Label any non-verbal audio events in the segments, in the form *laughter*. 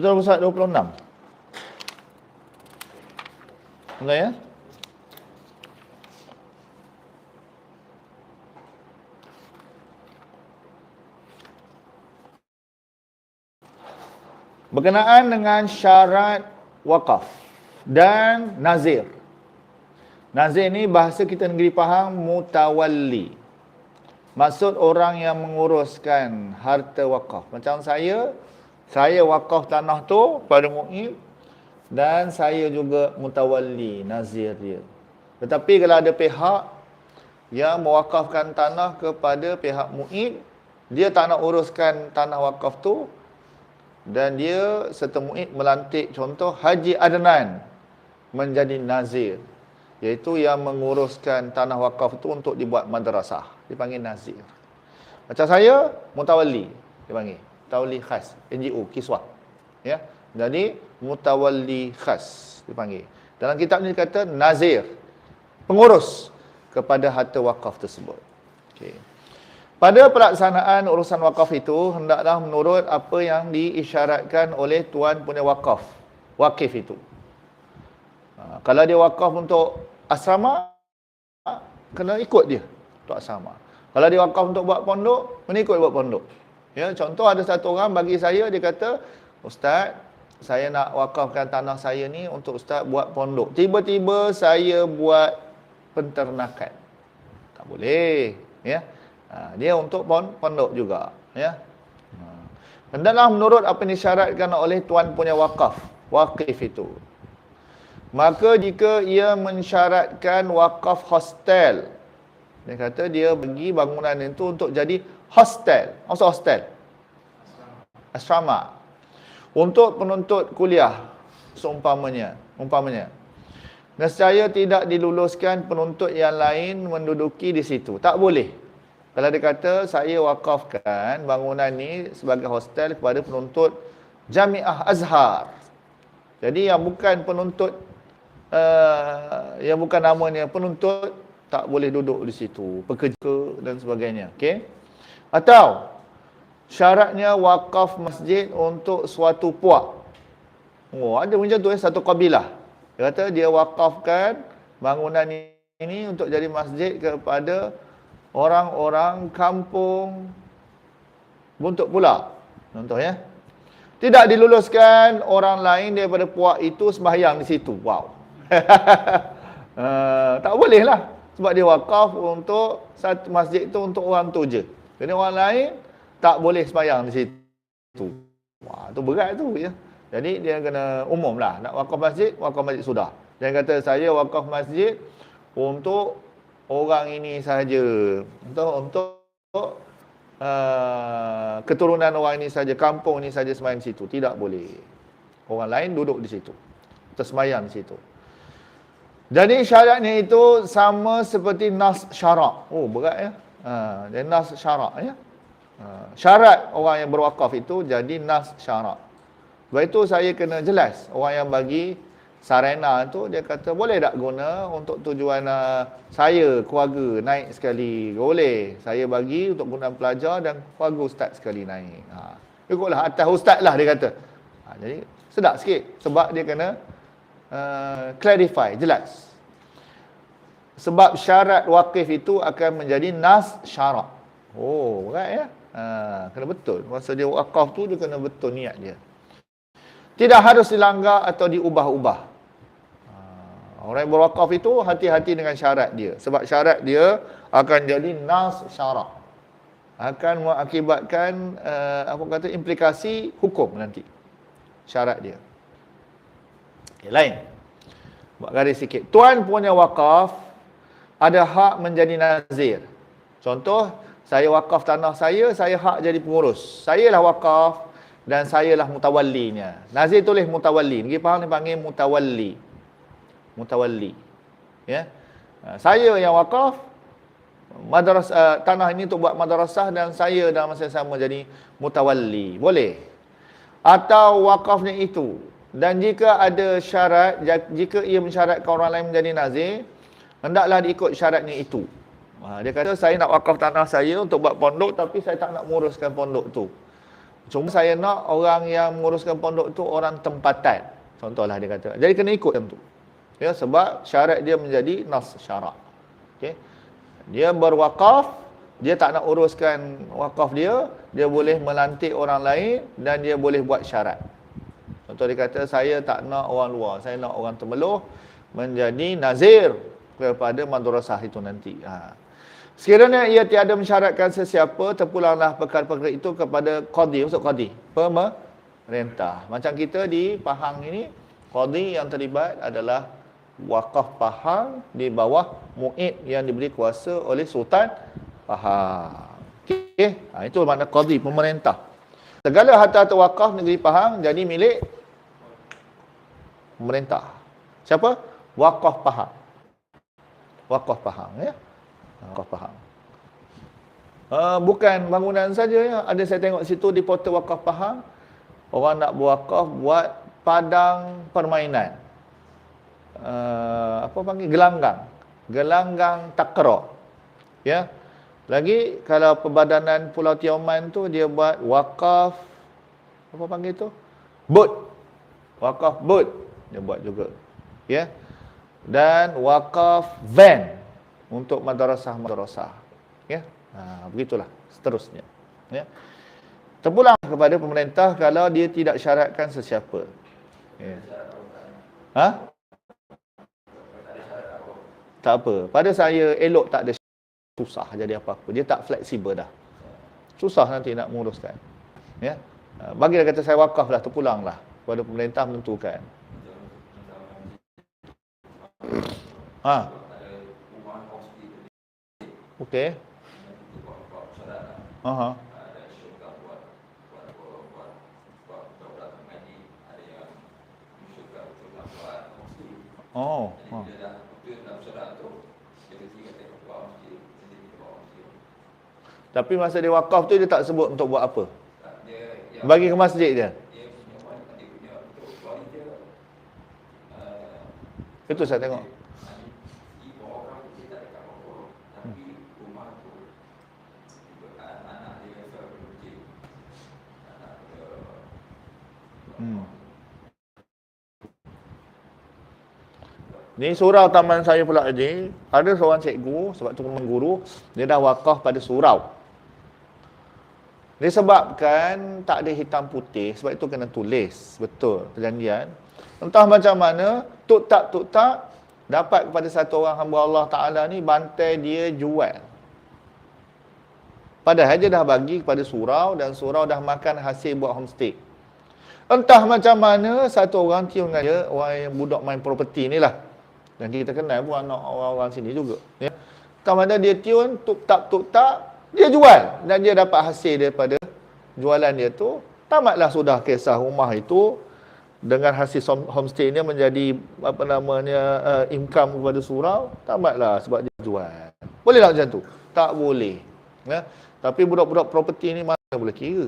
Betul Ustaz 26. Betul ya? Berkenaan dengan syarat wakaf dan nazir. Nazir ni bahasa kita negeri Pahang mutawalli. Maksud orang yang menguruskan harta wakaf. Macam saya, saya wakaf tanah tu pada mu'ib dan saya juga mutawalli nazir dia. Tetapi kalau ada pihak yang mewakafkan tanah kepada pihak mu'ib, dia tak nak uruskan tanah wakaf tu dan dia serta mu'ib melantik contoh Haji Adnan menjadi nazir. Iaitu yang menguruskan tanah wakaf itu untuk dibuat madrasah. Dipanggil nazir. Macam saya mutawalli dipanggil mutawalli khas. NGO kiswah. Ya? Jadi mutawalli khas dipanggil. Dalam kitab ni kata nazir pengurus kepada harta wakaf tersebut. Okey. Pada pelaksanaan urusan wakaf itu hendaklah menurut apa yang diisyaratkan oleh tuan punya wakaf wakif itu. Ha, kalau dia wakaf untuk asrama kena ikut dia untuk asrama. Kalau dia wakaf untuk buat pondok, kena ikut buat pondok. Ya, contoh ada satu orang bagi saya dia kata, "Ustaz, saya nak wakafkan tanah saya ni untuk ustaz buat pondok. Tiba-tiba saya buat penternakan." Tak boleh, ya. Ha, dia untuk pondok juga, ya. Ha. Hendaklah menurut apa yang disyaratkan oleh tuan punya wakaf, wakif itu. Maka jika ia mensyaratkan wakaf hostel, dia kata dia bagi bangunan itu untuk jadi hostel. Maksud hostel? Asrama. Untuk penuntut kuliah, seumpamanya. Umpamanya. Nescaya tidak diluluskan penuntut yang lain menduduki di situ. Tak boleh. Kalau dia kata, saya wakafkan bangunan ini sebagai hostel kepada penuntut Jamiah Azhar. Jadi yang bukan penuntut uh, yang bukan namanya penuntut tak boleh duduk di situ, pekerja dan sebagainya. Okey. Atau syaratnya wakaf masjid untuk suatu puak. Oh, ada macam tu eh, satu kabilah. Dia kata dia wakafkan bangunan ini untuk jadi masjid kepada orang-orang kampung Buntuk pula. Contoh ya. Tidak diluluskan orang lain daripada puak itu sembahyang di situ. Wow uh, *laughs* tak boleh lah. Sebab dia wakaf untuk satu masjid tu untuk orang tu je. Jadi orang lain tak boleh sembahyang di situ. Wah, tu berat tu ya. Jadi dia kena umum lah. Nak wakaf masjid, wakaf masjid sudah. Dia kata saya wakaf masjid untuk orang ini saja. Untuk untuk uh, keturunan orang ini saja, kampung ini saja sembahyang di situ. Tidak boleh. Orang lain duduk di situ. Tersemayang di situ. Jadi syaratnya itu sama seperti nas syarak. Oh berat ya. Ha, jadi nas syarak ya. Ha, syarat orang yang berwakaf itu jadi nas syarak. Sebab itu saya kena jelas. Orang yang bagi sarena tu dia kata boleh tak guna untuk tujuan uh, saya, keluarga naik sekali. Boleh. Saya bagi untuk guna pelajar dan keluarga ustaz sekali naik. Ha, ikutlah atas ustaz lah dia kata. Ha, jadi sedap sikit. Sebab dia kena Uh, clarify, jelas. Sebab syarat wakif itu akan menjadi nas syarat. Oh, berat ya? Ha, kena betul. Masa dia wakaf tu, dia kena betul niat dia. Tidak harus dilanggar atau diubah-ubah. Ha, orang yang berwakaf itu hati-hati dengan syarat dia. Sebab syarat dia akan jadi nas syarat. Akan mengakibatkan uh, apa kata implikasi hukum nanti. Syarat dia. Okay, lain. Buat garis sikit. Tuan punya wakaf ada hak menjadi nazir. Contoh, saya wakaf tanah saya, saya hak jadi pengurus. Saya lah wakaf dan saya lah mutawallinya. Nazir tulis mutawalli. Negeri Pahang ni panggil mutawalli. Mutawalli. Ya. Ha, saya yang wakaf madras uh, tanah ini untuk buat madrasah dan saya dalam masa yang sama jadi mutawalli. Boleh. Atau wakafnya itu dan jika ada syarat, jika ia mensyaratkan orang lain menjadi nazir, hendaklah diikut syaratnya itu. Ha, dia kata, saya nak wakaf tanah saya untuk buat pondok, tapi saya tak nak menguruskan pondok tu. Cuma saya nak orang yang menguruskan pondok tu orang tempatan. Contohlah dia kata. Jadi kena ikut yang tu. Ya, sebab syarat dia menjadi nas syarak. Okay. Dia berwakaf, dia tak nak uruskan wakaf dia, dia boleh melantik orang lain dan dia boleh buat syarat. Contoh dia kata, saya tak nak orang luar, saya nak orang temeluh menjadi nazir kepada madrasah itu nanti. Ha. Sekiranya ia tiada mensyaratkan sesiapa, terpulanglah perkara-perkara itu kepada qadi, maksud qadi, pemerintah. Macam kita di Pahang ini, qadi yang terlibat adalah wakaf Pahang di bawah mu'id yang diberi kuasa oleh Sultan Pahang. Okey, ha, itu makna qadi, pemerintah. Segala harta atau wakaf negeri Pahang jadi milik pemerintah. Siapa? Wakaf Pahang. Wakaf Pahang, ya. Kau faham. Uh, bukan bangunan saja ya. Ada saya tengok situ di portal wakaf Pahang. Orang nak berwakaf buat padang permainan. Uh, apa panggil? Gelanggang. Gelanggang takrok. Ya. Lagi kalau perbadanan Pulau Tioman tu dia buat wakaf apa panggil tu? Boat. Wakaf boat dia buat juga. Ya. Dan wakaf van untuk madrasah-madrasah. Ya. Ha, begitulah seterusnya. Ya. Terpulang kepada pemerintah kalau dia tidak syaratkan sesiapa. Ya. Ha? Tak apa. Pada saya elok tak ada susah jadi apa-apa. Dia tak fleksibel dah. Susah nanti nak menguruskan. Ya. Ha, bagi dia kata saya wakaf lah, terpulang lah. Kepada pemerintah menentukan. Ha. Okey. Aha. Oh. Ha. Tapi masa dia wakaf tu dia tak sebut untuk buat apa? Bagi ke masjid dia. Itu saya tengok. Ni surau taman saya pula ni, ada seorang cikgu sebab tu guru, dia dah wakaf pada surau. Disebabkan tak ada hitam putih, sebab itu kena tulis, betul perjanjian. Entah macam mana, tuk tak tuk tak dapat kepada satu orang hamba Allah Taala ni bantai dia jual. Padahal dia dah bagi kepada surau dan surau dah makan hasil buat homestay. Entah macam mana satu orang tiup dengan dia, orang yang budak main property ni lah. Dan kita kenal pun anak orang-orang sini juga. Ya. Entah mana dia tiun, tuk tak, tuk tak, dia jual. Dan dia dapat hasil daripada jualan dia tu. Tamatlah sudah kisah rumah itu dengan hasil homestay ni menjadi apa namanya uh, income kepada surau. Tamatlah sebab dia jual. Boleh tak macam tu? Tak boleh. Ya. Tapi budak-budak property ni mana boleh kira.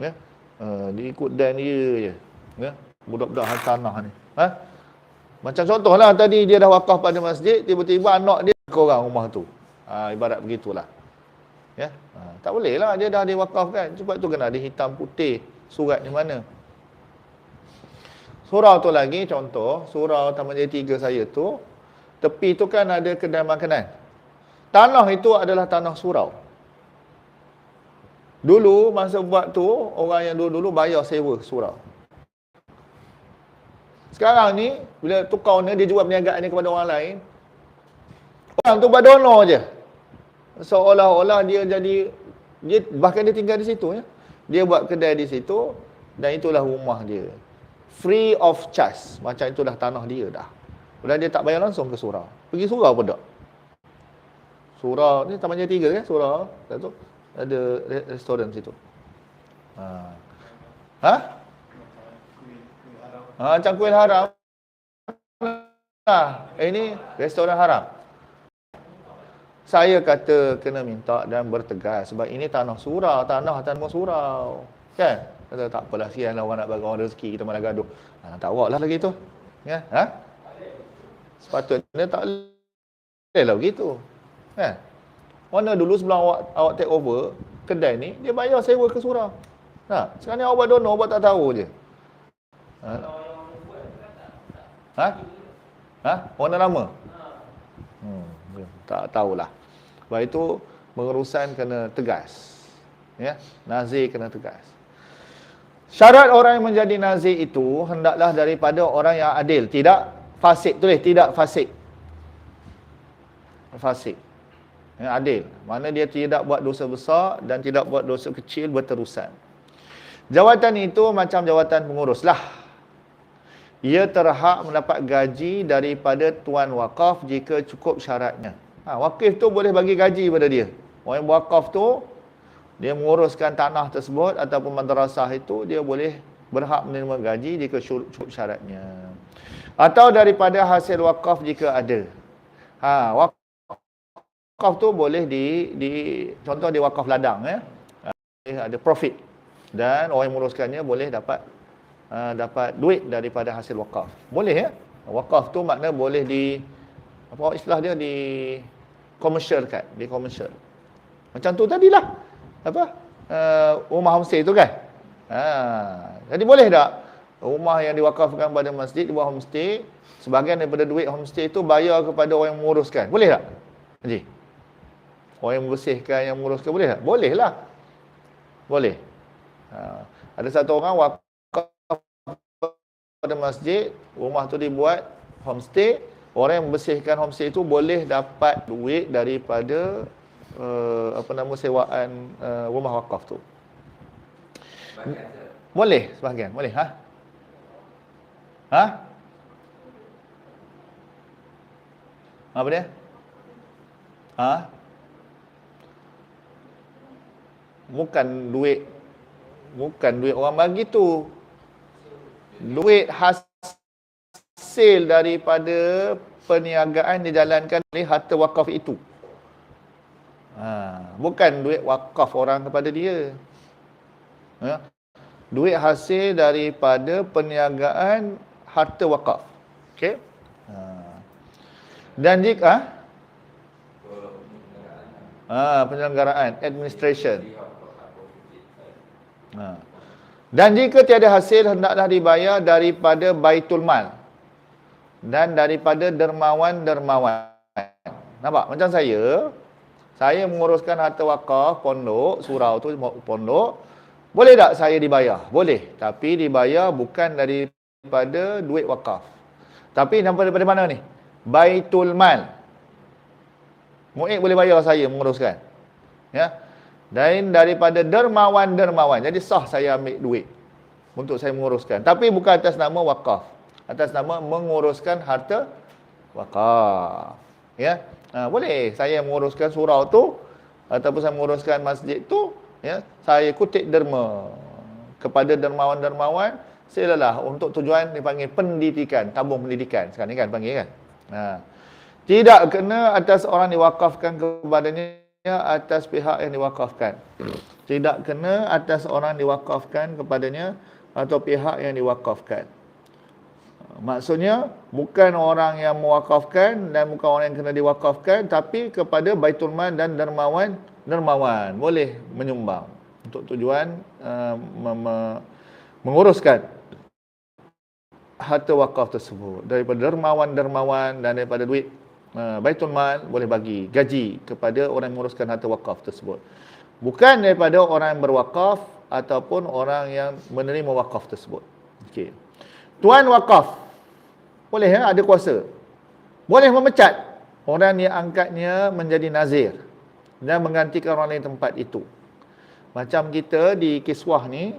Ya. Ha, dia ikut dan dia je. Ya? Budak-budak tanah ni. Ha? Macam contohlah tadi dia dah wakaf pada masjid, tiba-tiba anak dia ke orang rumah tu. Ha, ibarat begitulah. Ya? Ha, tak boleh lah dia dah diwakafkan. Sebab tu kena ada hitam putih surat di mana. Surau tu lagi contoh, surau Taman Jaya 3 saya tu, tepi tu kan ada kedai makanan. Tanah itu adalah tanah surau. Dulu masa buat tu orang yang dulu-dulu bayar sewa surau. Sekarang ni bila tukar ni dia jual perniagaan ni kepada orang lain. Orang tu buat donor je. Seolah-olah dia jadi dia bahkan dia tinggal di situ ya. Dia buat kedai di situ dan itulah rumah dia. Free of charge. Macam itu dah tanah dia dah. Bila dia tak bayar langsung ke surau. Pergi surau pun tak. Surau ni tamannya tiga kan surau. Tahu ada restoran situ. Ha. Ha? Ha, macam kuih haram. Nah, eh, ini restoran haram. Saya kata kena minta dan bertegas sebab ini tanah surau, tanah tanah surau. Kan? Kata tak apalah sianlah orang nak bagi orang rezeki kita malah gaduh. Ha, tak awak lah lagi tu. Ya? Ha? Sepatutnya tak boleh lah begitu. Kan? Mana dulu sebelum awak awak take over kedai ni, dia bayar sewa ke surau. Tak. Sekarang ni awak buat donor, awak tak tahu je. Ha? Ha? Ha? Orang lama? Hmm, tak tahulah. Sebab itu, pengurusan kena tegas. Ya, Nazir kena tegas. Syarat orang yang menjadi nazir itu hendaklah daripada orang yang adil, tidak fasik. Tulis tidak fasik. Fasik. Ya, adil. Mana dia tidak buat dosa besar dan tidak buat dosa kecil berterusan. Jawatan itu macam jawatan pengurus lah. Ia terhak mendapat gaji daripada tuan wakaf jika cukup syaratnya. Ha, wakif tu boleh bagi gaji pada dia. Orang yang wakaf tu dia menguruskan tanah tersebut ataupun madrasah itu dia boleh berhak menerima gaji jika cukup syaratnya atau daripada hasil wakaf jika ada ha wakaf tu boleh di di contoh di wakaf ladang ya. Ada profit. Dan orang yang menguruskannya boleh dapat uh, dapat duit daripada hasil wakaf. Boleh ya? Wakaf tu makna boleh di apa istilah dia di commercial kan di commercial. Macam tu tadilah apa uh, rumah homestay tu kan? Ha. jadi boleh tak? Rumah yang diwakafkan pada masjid buat homestay sebahagian daripada duit homestay tu bayar kepada orang yang menguruskan. Boleh tak? Haji orang yang membersihkan yang menguruskan boleh tak boleh lah boleh ha. ada satu orang wakaf pada masjid rumah tu dibuat homestay orang yang membersihkan homestay tu boleh dapat duit daripada uh, apa nama sewaan uh, rumah wakaf tu. Boleh sebahagian, boleh ha? Ha? Apa dia? Ha? Bukan duit bukan duit orang bagi tu. Duit hasil daripada perniagaan dijalankan oleh harta wakaf itu. Ha, bukan duit wakaf orang kepada dia. Ha, duit hasil daripada perniagaan harta wakaf. Okey? Ha. Dan jika ha, penyelenggaraan, administration. Ha. Dan jika tiada hasil hendaklah dibayar daripada baitul mal dan daripada dermawan-dermawan. Nampak macam saya, saya menguruskan harta wakaf pondok, surau tu pondok. Boleh tak saya dibayar? Boleh. Tapi dibayar bukan daripada duit wakaf. Tapi daripada mana ni? Baitul Mal. Mu'id boleh bayar saya menguruskan. Ya. Dan daripada dermawan-dermawan. Jadi sah saya ambil duit untuk saya menguruskan. Tapi bukan atas nama wakaf. Atas nama menguruskan harta wakaf. Ya. Ha, boleh saya menguruskan surau tu ataupun saya menguruskan masjid tu ya saya kutip derma kepada dermawan-dermawan silalah untuk tujuan dipanggil pendidikan tabung pendidikan sekarang ni kan panggil kan ha. tidak kena atas orang diwakafkan kepadanya atas pihak yang diwakafkan. Tidak kena atas orang diwakafkan kepadanya atau pihak yang diwakafkan. Maksudnya bukan orang yang mewakafkan dan bukan orang yang kena diwakafkan tapi kepada Baitul Mal dan dermawan dermawan boleh menyumbang untuk tujuan uh, menguruskan harta wakaf tersebut. Daripada dermawan-dermawan dan daripada duit uh, Baitul Mal boleh bagi gaji kepada orang yang menguruskan harta wakaf tersebut. Bukan daripada orang yang berwakaf ataupun orang yang menerima wakaf tersebut. Okey. Tuan wakaf. Boleh ya, ada kuasa. Boleh memecat orang yang angkatnya menjadi nazir dan menggantikan orang lain tempat itu. Macam kita di Kiswah ni,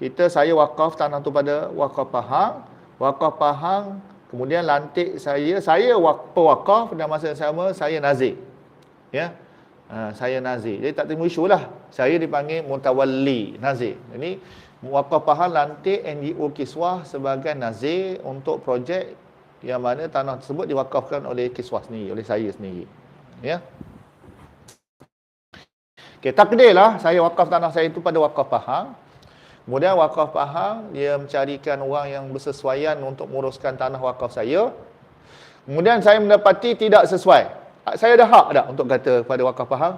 kita saya wakaf tanah tu pada wakaf Pahang, wakaf Pahang, kemudian lantik saya, saya wak, pewakaf dan masa yang sama saya nazir. Ya. Ha, saya nazir. Jadi tak timbul isu lah. Saya dipanggil mutawalli nazir. Jadi Wakaf Pahang lantik NGO Kiswah sebagai nazir untuk projek yang mana tanah tersebut diwakafkan oleh Kiswah sendiri, oleh saya sendiri. Ya. Okey, takdirlah saya wakaf tanah saya itu pada wakaf Pahang. Kemudian wakaf Pahang dia mencarikan orang yang bersesuaian untuk menguruskan tanah wakaf saya. Kemudian saya mendapati tidak sesuai. Saya ada hak tak untuk kata kepada wakaf Pahang?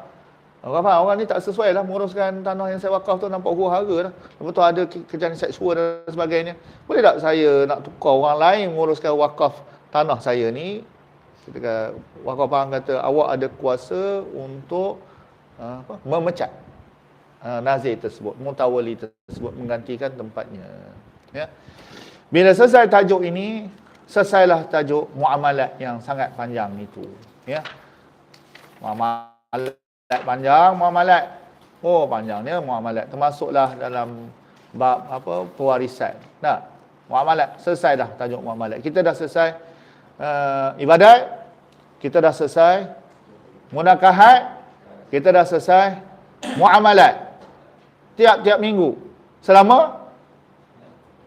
Orang faham, orang ni tak sesuai lah menguruskan tanah yang saya wakaf tu nampak huru hara lah. Lepas tu ada ke- kejadian seksual dan sebagainya. Boleh tak saya nak tukar orang lain menguruskan wakaf tanah saya ni? Ketika wakaf faham kata awak ada kuasa untuk uh, apa, memecat uh, nazir tersebut, mutawali tersebut menggantikan tempatnya. Ya. Bila selesai tajuk ini, selesailah tajuk muamalat yang sangat panjang itu. Ya. Muamalat panjang, muamalat. Oh, panjangnya muamalat. Termasuklah dalam bab apa pewarisan. Nah, muamalat selesai dah tajuk muamalat. Kita dah selesai uh, ibadat, kita dah selesai munakahat, kita dah selesai muamalat. Tiap-tiap minggu selama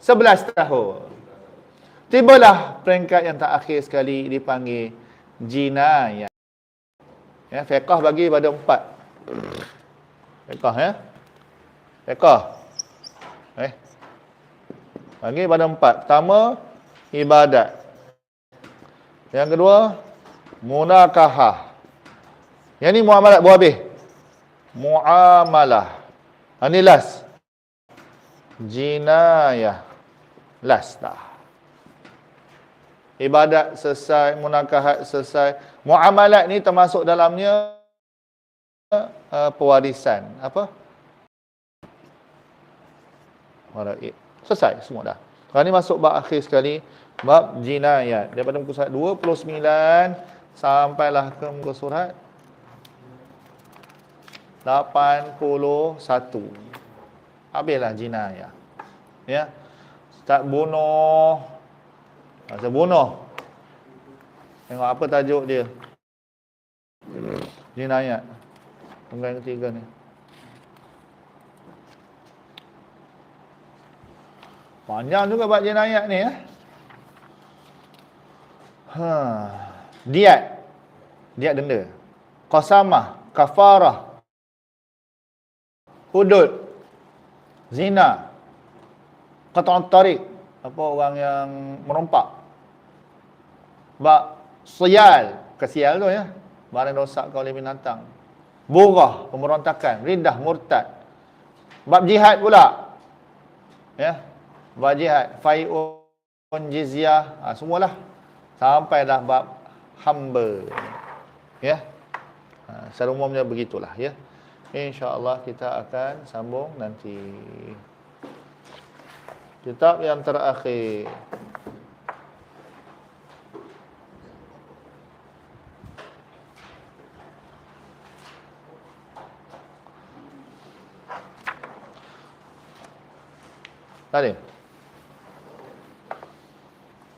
11 tahun. Tibalah peringkat yang tak akhir sekali dipanggil jinayah. Ya, fiqah bagi pada empat. Fiqah ya. Fiqah. Eh. Bagi pada empat. Pertama, ibadat. Yang kedua, munakahah. Yang ni muamalat buah habis. Muamalah. Ha, ni last. Jinayah. Last dah. Ibadat selesai, munakahat selesai. Muamalat ni termasuk dalamnya uh, pewarisan. Apa? Selesai semua dah. Sekarang ni masuk bab akhir sekali. Bab jinayat. Daripada muka surat 29 sampailah ke muka surat 81. Habislah jinayah. Ya. Start bunuh. Masa bunuh. Tengok apa tajuk dia. Jinayat. Tunggal yang ketiga ni. Panjang juga bab jinayat ni ya. Ha. Diat. Diat denda. Qasamah, kafarah. Hudud. Zina. Qat'ut tariq. Apa orang yang merompak. Bab siyal. Kesial tu ya. Barang rosak oleh binatang. Burah, pemberontakan. Rindah, murtad. Bab jihad pula. Ya. Bab jihad. Fai'un jizyah. Ha, semualah. Sampai dah bab hamba. Ya. Ha, secara umumnya begitulah ya. InsyaAllah kita akan sambung nanti. Kitab yang terakhir. Tadi.